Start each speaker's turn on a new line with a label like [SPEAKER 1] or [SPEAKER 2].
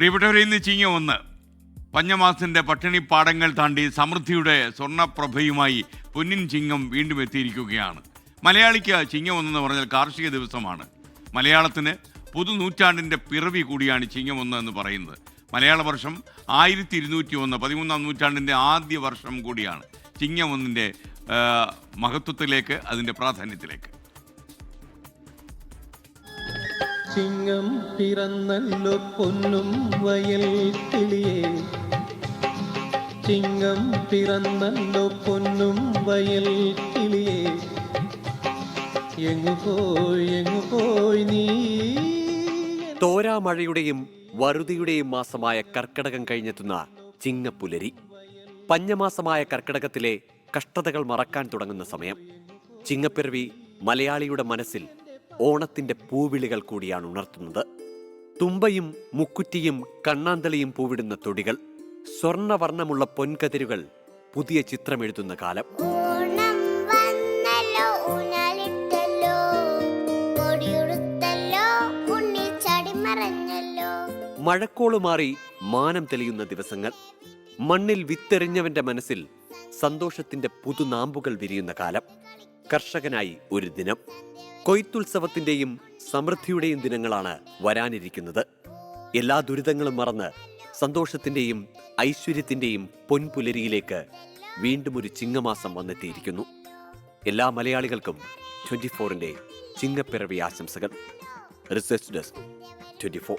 [SPEAKER 1] പ്രിയപ്പെട്ടവരെ ഇന്ന് ചിങ്ങ ഒന്ന്. പഞ്ഞമാസിന്റെ പട്ടിണി പാടങ്ങൾ താണ്ടി സമൃദ്ധിയുടെ സ്വർണപ്രഭയുമായി പൊന്നിൻ ചിങ്ങം വീണ്ടും എത്തിയിരിക്കുകയാണ്. മലയാളിക്ക് ചിങ്ങം ഒന്നെന്ന് പറഞ്ഞാൽ കാർഷിക ദിവസമാണ്. മലയാളത്തിന് പുതു നൂറ്റാണ്ടിന്റെ പിറവി കൂടിയാണ് ചിങ്ങം ഒന്ന് എന്ന് പറയുന്നത്. മലയാള വർഷം ആയിരത്തി ഇരുന്നൂറ്റി ഒന്ന് പതിമൂന്നാം നൂറ്റാണ്ടിന്റെ ആദ്യ വർഷം കൂടിയാണ് ചിങ്ങം ഒന്നിന്റെ മഹത്വത്തിലേക്ക് അതിന്റെ പ്രാധാന്യത്തിലേക്ക്.
[SPEAKER 2] ചിങ്ങം പിറന്നല്ലോ പൊന്നും വയൽ കിളിയേ. ചിങ്ങം പിറന്നല്ലോ പൊന്നും വയൽ കിളിയേ. എങ്ങു പോയി എങ്ങു പോയി നീ?
[SPEAKER 3] തോരാമഴയുടെയും വറുതിയുടെയും മാസമായ കർക്കടകം കഴിഞ്ഞെത്തുന്ന ചിങ്ങപ്പുലരി. പഞ്ഞമാസമായ കർക്കടകത്തിലെ കഷ്ടതകൾ മറക്കാൻ തുടങ്ങുന്ന സമയം. ചിങ്ങപ്പിറവി മലയാളിയുടെ മനസ്സിൽ ഓണത്തിന്റെ പൂവിളികൾ കൂടിയാണ് ഉണർത്തുന്നത്. തുമ്പയും മുക്കുറ്റിയും കണ്ണാന്തളിയും പൂവിടുന്ന തൊടികൾ സ്വർണവർണമുള്ള പൊൻകതിരുകൾ പുതിയ ചിത്രമെഴുതുന്ന കാലം. മഴക്കോൾ മാറി മാനം തെളിയുന്ന ദിവസങ്ങൾ. മണ്ണിൽ വിത്തെറിഞ്ഞവന്റെ മനസ്സിൽ സന്തോഷത്തിന്റെ പുതുനാമ്പുകൾ വിരിയുന്ന കാലം. കർഷകനായി ഒരു ദിനം. കൊയ്ത്തുത്സവത്തിന്റെയും സമൃദ്ധിയുടെയും ദിനങ്ങളാണ് വരാനിരിക്കുന്നത്. എല്ലാ ദുരിതങ്ങളും മറന്ന് സന്തോഷത്തിന്റെയും ഐശ്വര്യത്തിന്റെയും പൊൻപുലരിയിലേക്ക് വീണ്ടും ഒരു ചിങ്ങമാസം വന്നെത്തിയിരിക്കുന്നു. എല്ലാ മലയാളികൾക്കും ട്വന്റി ഫോറിന്റെ ചിങ്ങപ്പിറവി ആശംസകൾ. Research desk twenty four.